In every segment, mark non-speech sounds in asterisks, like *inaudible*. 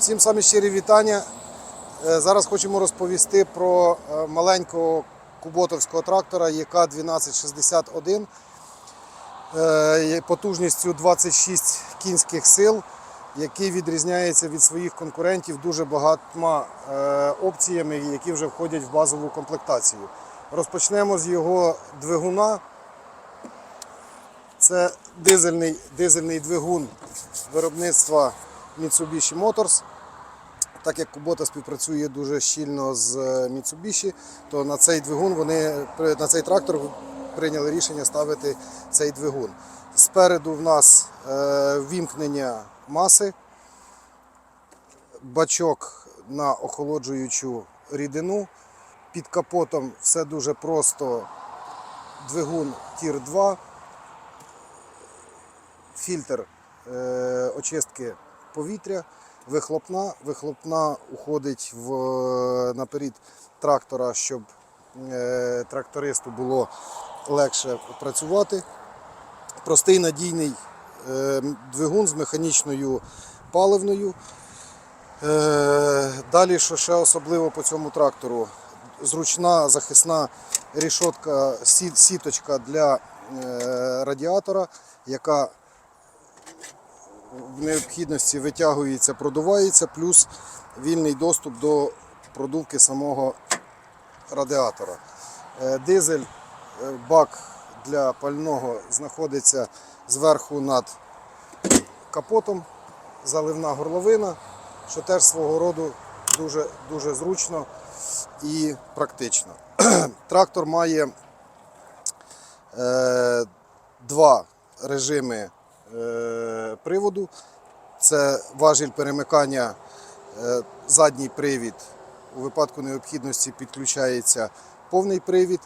Всім самі щирі вітання. Е, Зараз хочемо розповісти про е, маленького куботовського трактора ЄК 1261 е, потужністю 26 кінських сил, який відрізняється від своїх конкурентів дуже багатьма опціями, які вже входять в базову комплектацію. Розпочнемо з його двигуна. Це дизельний, дизельний двигун виробництва Mitsubishi Motors. Так як Kubota співпрацює дуже щільно з е, Mitsubishi, то на цей двигун вони на цей трактор прийняли рішення ставити цей двигун. Спереду в нас е, вімкнення маси, бачок на охолоджуючу рідину. Під капотом все дуже просто. Двигун Тір 2, фільтр е, очистки повітря, вихлопна. Вихлопна уходить в, наперед трактора, щоб е, трактористу було легше працювати. Простий надійний е, двигун з механічною паливною. Е, Далі, що ще особливо по цьому трактору, зручна захисна рішотка, сіточка для е, радіатора, яка в необхідності витягується, продувається, плюс вільний доступ до продувки самого радіатора. Е, Дизель, е, бак для пального знаходиться зверху над капотом, заливна горловина, що теж свого роду дуже, дуже зручно і практично. *clears throat* Трактор має е, два режими приводу. Це важіль перемикання, е, задній привід. У випадку необхідності підключається повний привід.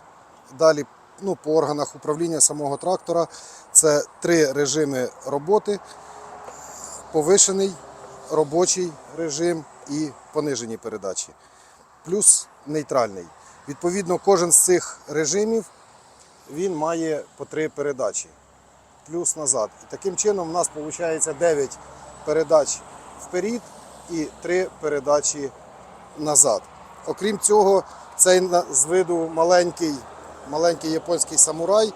Далі ну, по органах управління самого трактора це три режими роботи: повишений, робочий режим і понижені передачі, плюс нейтральний. Відповідно, кожен з цих режимів він має по три передачі плюс назад. І таким чином у нас виходить 9 передач вперед і 3 передачі назад. Окрім цього, цей з виду маленький, маленький японський самурай,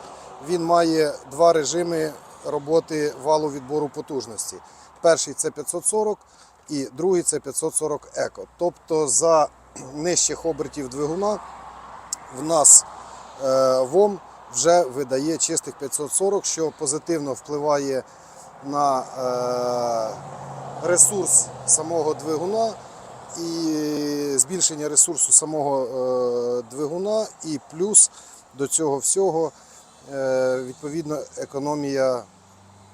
він має два режими роботи валу відбору потужності. Перший це 540 і другий це 540 еко. Тобто за нижчих обертів двигуна в нас е, ВОМ вже видає чистих 540, що позитивно впливає на е, ресурс самого двигуна і збільшення ресурсу самого е, двигуна, і плюс до цього всього е, відповідно економія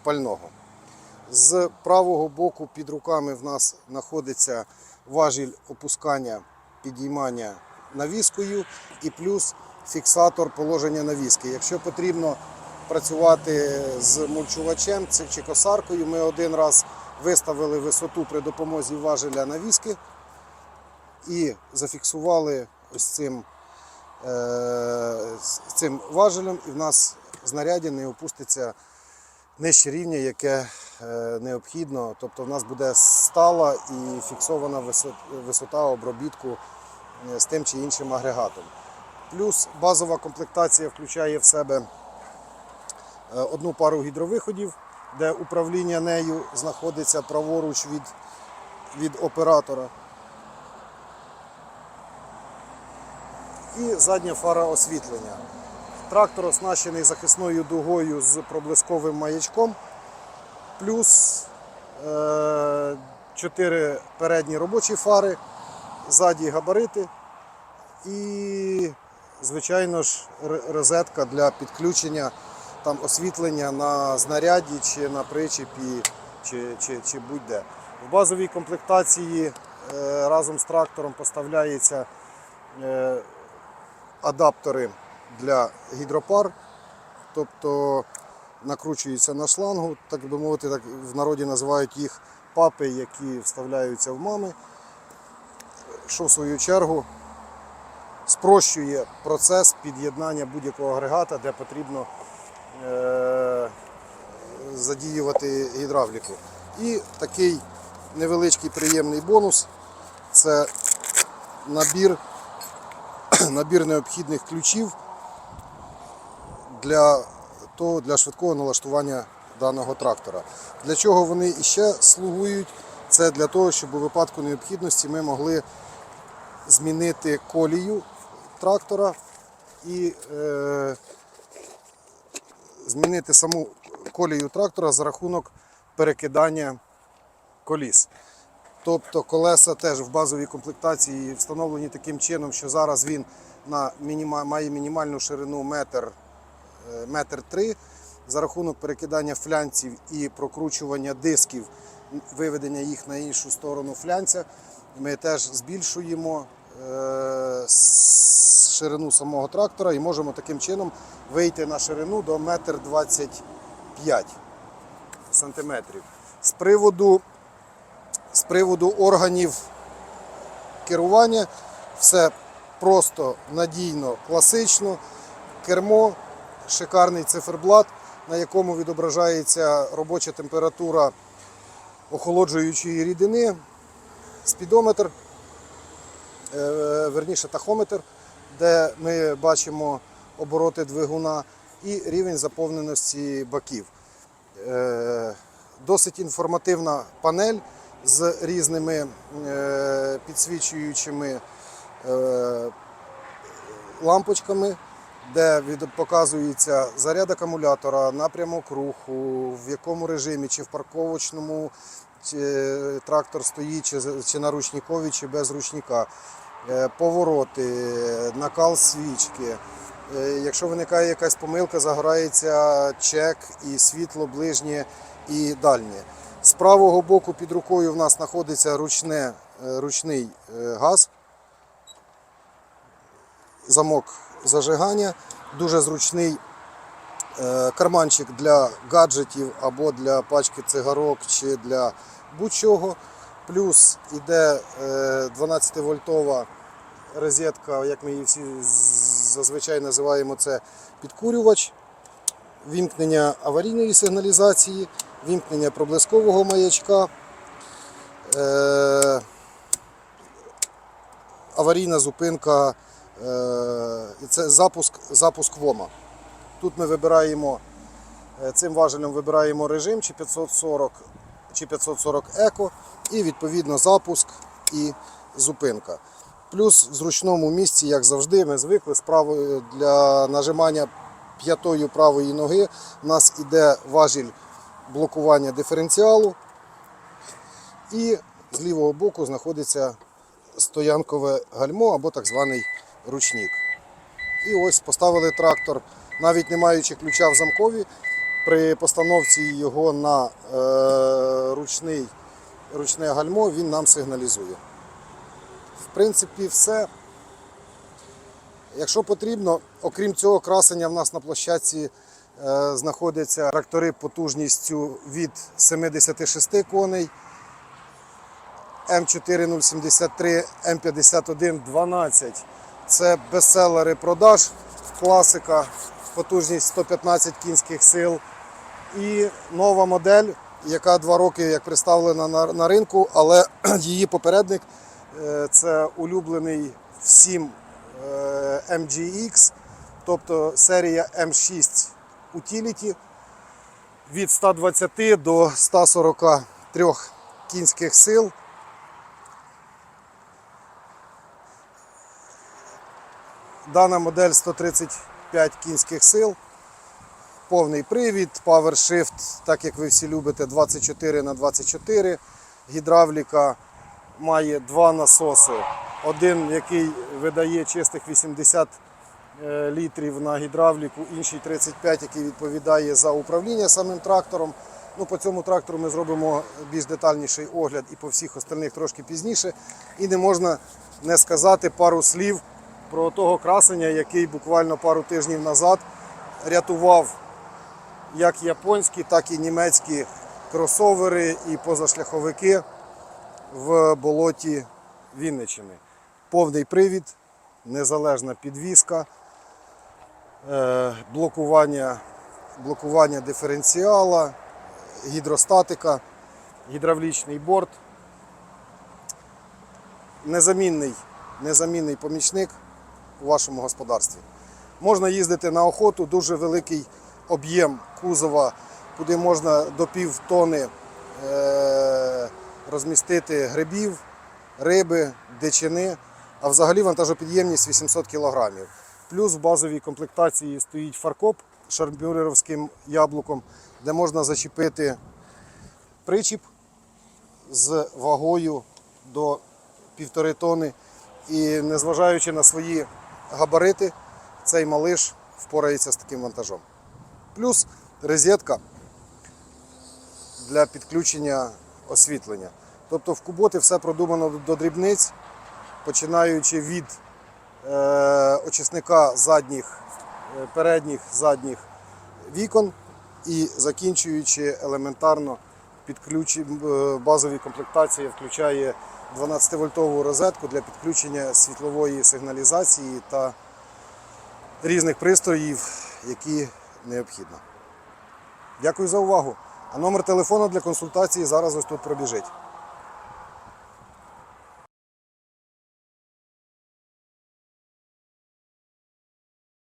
пального. З правого боку під руками в нас знаходиться важіль опускання, підіймання навіскою і плюс фіксатор положення навіски. Якщо потрібно працювати з мульчувачем чи- косаркою, ми один раз виставили висоту при допомозі важеля навіски і зафіксували ось цим, е, цим важелем, і в нас знаряддя не опуститься нижче рівня, яке е, необхідно. Тобто в нас буде стала і фіксована висо- висота обробітку е, з тим чи іншим агрегатом. Плюс базова комплектація включає в себе е, одну пару гідровиходів, де управління нею знаходиться праворуч від, від оператора. І задня фара освітлення. Трактор оснащений захисною дугою з проблисковим маячком, плюс е, 4 передні робочі фари, ззаді габарити і, звичайно ж, розетка для підключення там, освітлення на знаряді чи на причепі, чи, чи, чи будь-де. В базовій комплектації е, разом з трактором поставляється е, адаптери для гідропар, тобто накручуються на шлангу, так би мовити, так в народі називають їх папи, які вставляються в мами, що в свою чергу спрощує процес під'єднання будь-якого агрегата, де потрібно е, задіювати гідравліку. І такий невеличкий приємний бонус. Це набір, *clears throat* набір необхідних ключів для, того, для швидкого налаштування даного трактора. Для чого вони іще слугують? Це для того, щоб у випадку необхідності ми могли змінити колію трактора і е, змінити саму колію трактора за рахунок перекидання коліс. Тобто колеса теж в базовій комплектації встановлені таким чином, що зараз він на мініма, має мінімальну ширину метр, е, метр три. За рахунок перекидання флянців і прокручування дисків, виведення їх на іншу сторону флянця, ми теж збільшуємо ширину самого трактора і можемо таким чином вийти на ширину до 1,25 м сантиметрів. З приводу, з приводу органів керування все просто надійно, класично. Кермо, шикарний циферблат, на якому відображається робоча температура охолоджуючої рідини, спідометр, е, верніше тахометр, де ми бачимо обороти двигуна і рівень заповненості баків. Е, Досить інформативна панель з різними е, підсвічуючими е, лампочками, де показується заряд акумулятора, напрямок руху, в якому режимі, чи в парковочному чи трактор стоїть, чи, на ручникові, чи без ручника, Е, повороти, накал свічки. Е, Якщо виникає якась помилка, загорається чек і світло ближнє і дальнє. З правого боку під рукою в нас знаходиться ручне, е, ручний е, газ, замок зажигання, дуже зручний е, карманчик для гаджетів або для пачки цигарок чи для будь-чого. Плюс іде 12-вольтова розетка, як ми її всі зазвичай називаємо, це підкурювач, вімкнення аварійної сигналізації, вімкнення проблискового маячка, е, аварійна зупинка, е, і це запуск, запуск ВОМа. Тут ми вибираємо е, цим важелем вибираємо режим чи 540 чи 540 еко і відповідно запуск і зупинка. Плюс в зручному місці, як завжди, ми звикли з правої для нажимання п'ятою правої ноги. У нас іде важіль блокування диференціалу. І з лівого боку знаходиться стоянкове гальмо або так званий ручник. І ось поставили трактор, навіть не маючи ключа в замкові, при постановці його на е, ручний, ручне гальмо він нам сигналізує. В принципі, все. Якщо потрібно, окрім цього красення, в нас на площадці е, знаходяться трактори потужністю від 76 коней. М4073, М51 12. Це бестселери продаж, класика, потужність 115 кінських сил. І нова модель, яка два роки як представлена на, на ринку, але *clears throat* її попередник е, це улюблений всім е, MGX, тобто серія M6 Utility від 120 до 143 кінських сил. Дана модель 135 кінських сил, повний привід, PowerShift, так як ви всі любите, 24 на 24 Гідравліка має два насоси. Один, який видає чистих 80 е, літрів на гідравліку, інший 35, який відповідає за управління самим трактором. Ну, по цьому трактору ми зробимо більш детальніший огляд і по всіх остальних трошки пізніше. І не можна не сказати пару слів про того красення, який буквально пару тижнів назад рятував як японські, так і німецькі кросовери і позашляховики в болоті Вінниччини. Повний привід, незалежна підвізка, е, блокування, блокування диференціала, гідростатика, гідравлічний борт, незамінний, незамінний помічник у вашому господарстві. Можна їздити на охоту, дуже великий об'єм кузова, куди можна до пів тони е- розмістити грибів, риби, дичини, а взагалі вантажопідємність 800 кг. Плюс в базовій комплектації стоїть фаркоп з шарбюреровським яблуком, де можна зачепити причіп з вагою до півтори тони. І незважаючи на свої габарити, цей малиш впорається з таким вантажом. Плюс розетка для підключення освітлення. Тобто в куботи все продумано до дрібниць, починаючи від е, очисника задніх, е, передніх, задніх вікон і закінчуючи елементарно підключ... е, базові комплектації включає 12-вольтову розетку для підключення світлової сигналізації та різних пристроїв, які необхідно. Дякую за увагу. А номер телефону для консультації зараз ось тут пробіжить.